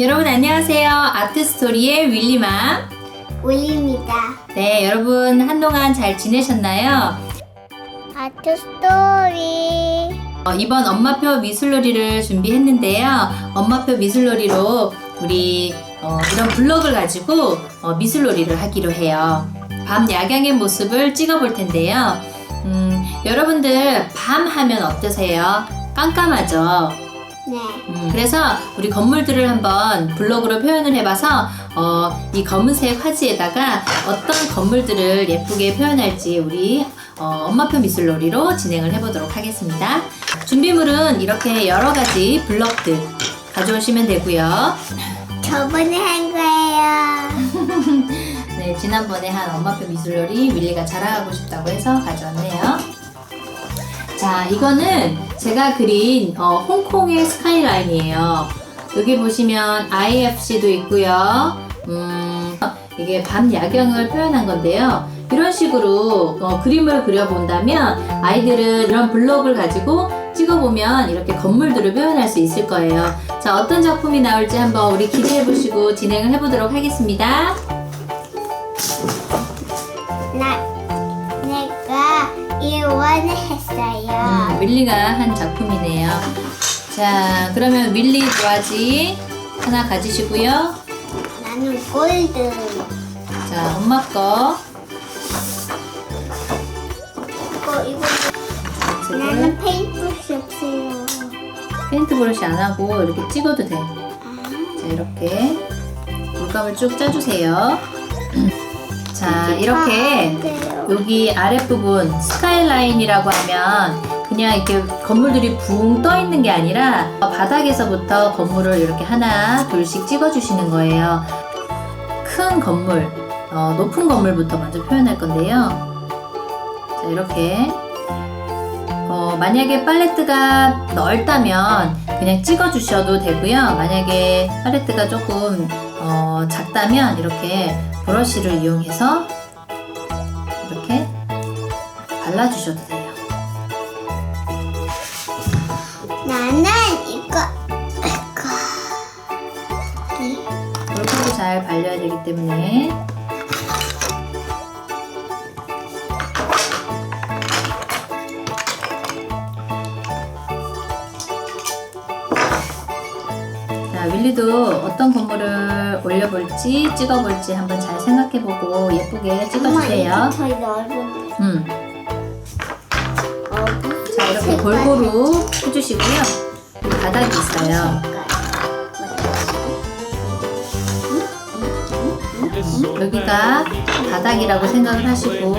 여러분 안녕하세요. 아트스토리의 윌리맘. 올립니다. 네, 여러분 한동안 잘 지내셨나요? 아트 스토리. 어, 이번 엄마표 미술놀이를 준비했는데요. 엄마표 미술놀이로 우리 어, 이런 블럭을 가지고 어, 미술놀이를 하기로 해요. 밤 야경의 모습을 찍어볼 텐데요. 음, 여러분들 밤 하면 어떠세요? 깜깜하죠? 네. 음, 그래서 우리 건물들을 한번 블록으로 표현을 해봐서 어, 이 검은색 화지에다가 어떤 건물들을 예쁘게 표현할지 우리 어, 엄마표 미술놀이로 진행을 해보도록 하겠습니다. 준비물은 이렇게 여러 가지 블럭들 가져오시면 되고요. 저번에 한 거예요. 네, 지난번에 한 엄마표 미술놀이 윌리가 자랑하고 싶다고 해서 가져왔네요. 자, 이거는 제가 그린 어, 홍콩의 스카이라인이에요. 여기 보시면 IFC도 있고요. 음, 이게 밤 야경을 표현한 건데요. 이런 식으로 어, 그림을 그려본다면 아이들은 이런 블록을 가지고 찍어보면 이렇게 건물들을 표현할 수 있을 거예요. 자, 어떤 작품이 나올지 한번 우리 기대해 보시고 진행을 해보도록 하겠습니다. 나 이원을 했어요. 음, 윌리가 한 작품이네요. 자, 그러면 윌리 도화지 하나 가지시고요. 나는 골드. 자, 엄마 거. 이거 이거 나는 페인트 브러쉬 없어요. 페인트 브러쉬 안 하고 이렇게 찍어도 돼. 아, 자, 이렇게 물감을 쭉 짜주세요. 자, 이렇게. 여기 아랫부분 스카이라인이라고 하면 그냥 이렇게 건물들이 붕 떠 있는 게 아니라 바닥에서부터 건물을 이렇게 하나 둘씩 찍어주시는 거예요. 큰 건물, 어, 높은 건물부터 먼저 표현할 건데요. 자, 이렇게 어, 만약에 팔레트가 넓다면 그냥 찍어주셔도 되고요. 만약에 팔레트가 조금 어, 작다면 이렇게 브러쉬를 이용해서 이렇게 발라주셔도 돼요. 나는 이거 이거 이 물감도 잘 발려야 되기 때문에 자, 윌리도 어떤 건물을 올려볼지 찍어볼지 한번 잘 생각해보고 예쁘게 찍어주세요. 넓은 음, 어, 무슨 자 이렇게 색깔? 골고루 해주시고요. 여기 바닥이 있어요. 여기가 바닥이라고 생각을 하시고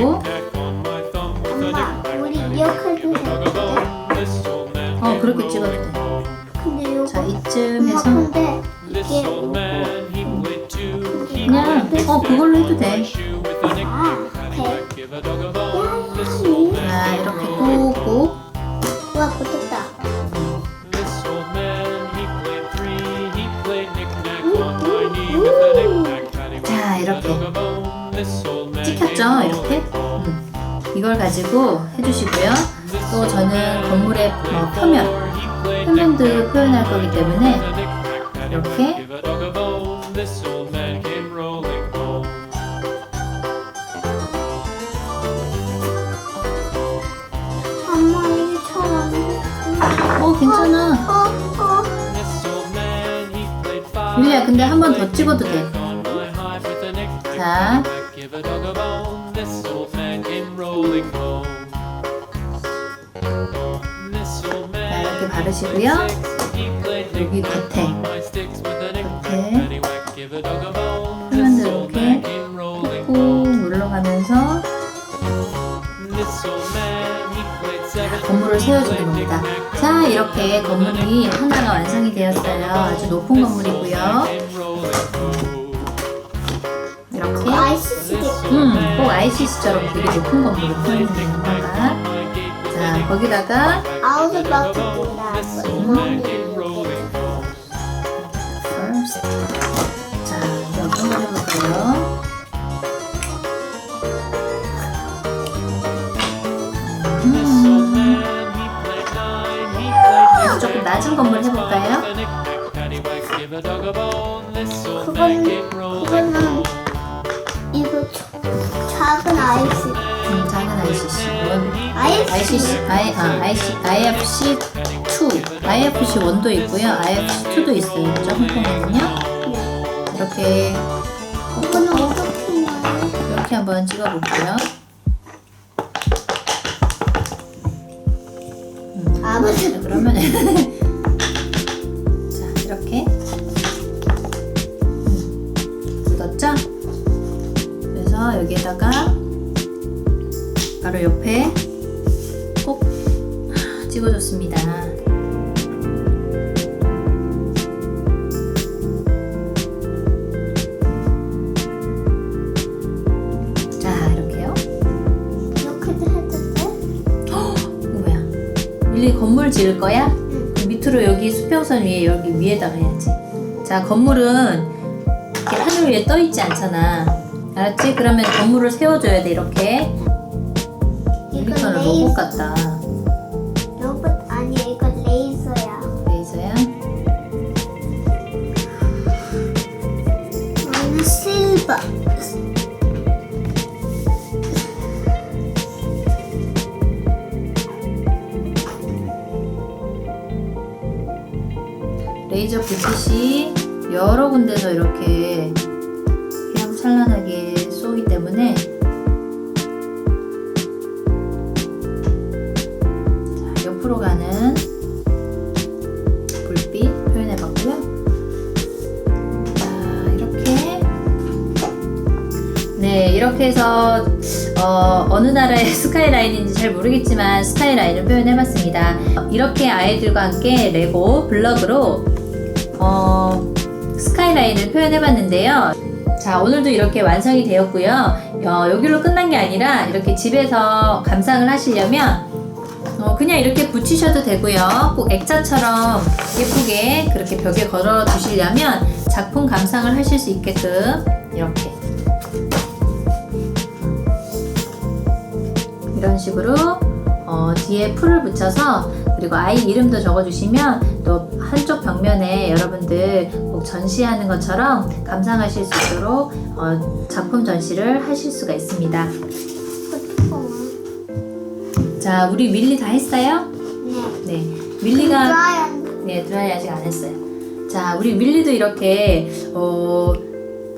엄마, 우리 이렇게도 되는데? 어 그렇게 찍어도 돼. 엄마 이쯤에서 근데 이게 그냥 어 그걸로 해도 돼. 아, 오케이. 야야미. 자 이렇게 꾹꾹 와, 붙었다. 자 이렇게 찍혔죠 이렇게 음. 이걸 가지고 해주시고요. 또 저는 건물의 뭐 표면 표면도 표현할 거기 때문에 이렇게. 어 괜찮아. 윌리야 근데 한 번 더 찍어도 돼. 자 바르시고요. 여기 겉에 겉에 표면을 이렇게 꾹꾹 눌러가면서 건물을 세워주는 겁니다. 자, 이렇게 건물이 하나가 완성이 되었어요. 아주 높은 건물이고요. 이렇게 음, 꼭 ICC처럼 되게 높은 건물을 표현해주는 건가. 자, 거기다가 아웃을 뜬다. first. 자, 이제 어떤 걸 해볼까요? 음, 그래서 조금 낮은 건물 해볼까요? 그거는 그거는 이거 저- 작은 아이스 ICC. 원, 아이스 ICC, I, 아, IC, IFC 2. IFC 1도 있고요. IFC 2도 있어요. 그죠? 홍콩에는요. 네. 이렇게, 이거는 어떻게 나요? 이렇게 한번 찍어볼게요. 아 맞아 자, 그러면 자 이렇게 음, 묻었죠? 그래서 여기에다가 바로 옆에 꼭 찍어줬습니다. 자 이렇게요. 이렇게도 해도 돼? 이거 뭐야? 밀리 건물 지을 거야? 응. 그 밑으로 여기 수평선 위에 여기 위에다가 해야지. 자 건물은 이렇게 하늘 위에 떠 있지 않잖아. 알았지? 그러면 건물을 세워줘야 돼 이렇게. 밀리터는 레이스 로봇 같다. 로봇 아니야 이거 레이저야 레이저야? 나는 실버 레이저 불빛이 여러 군데서 이렇게 휘황찬란하게 쏘기 때문에 이렇게 해서 어, 어느 나라의 스카이라인인지 잘 모르겠지만 스카이라인을 표현해봤습니다. 이렇게 아이들과 함께 레고 블럭으로 어, 스카이라인을 표현해봤는데요. 자, 오늘도 이렇게 완성이 되었고요. 어, 여기로 끝난 게 아니라 이렇게 집에서 감상을 하시려면 어, 그냥 이렇게 붙이셔도 되고요. 꼭 액자처럼 예쁘게 그렇게 벽에 걸어 두시려면 작품 감상을 하실 수 있게끔 이렇게 이런 식으로 어, 뒤에 풀을 붙여서 그리고 아이 이름도 적어주시면 또 한쪽 벽면에 여러분들 꼭 전시하는 것처럼 감상하실 수 있도록 어, 작품 전시를 하실 수가 있습니다. 자, 우리 윌리 다 했어요? 네 네, 윌리가 네, 드라이 아직 안 했어요. 자, 우리 윌리도 이렇게 어,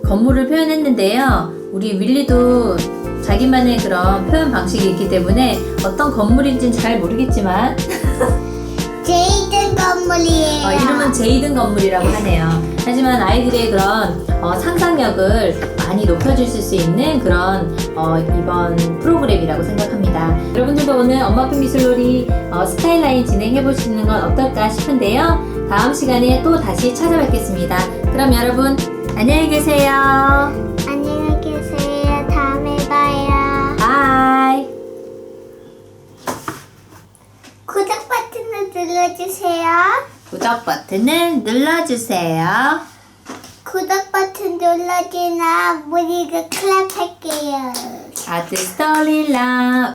건물을 표현했는데요. 우리 윌리도 자기만의 그런 표현 방식이 있기 때문에 어떤 건물인지는 잘 모르겠지만 제이든 건물이에요 어, 이름은 제이든 건물이라고 하네요. 하지만 아이들의 그런 어, 상상력을 많이 높여주실 수 있는 그런 어, 이번 프로그램이라고 생각합니다. 여러분들도 오늘 엄마표 미술놀이 어, 스타일라인 진행해 보시는 건 어떨까 싶은데요. 다음 시간에 또 다시 찾아뵙겠습니다. 그럼 여러분 안녕히 계세요. 눌러주세요. 구독 버튼을 눌러주세요. 구독 버튼 눌러주나 우리가 클랩할게요. 아트 스토리랑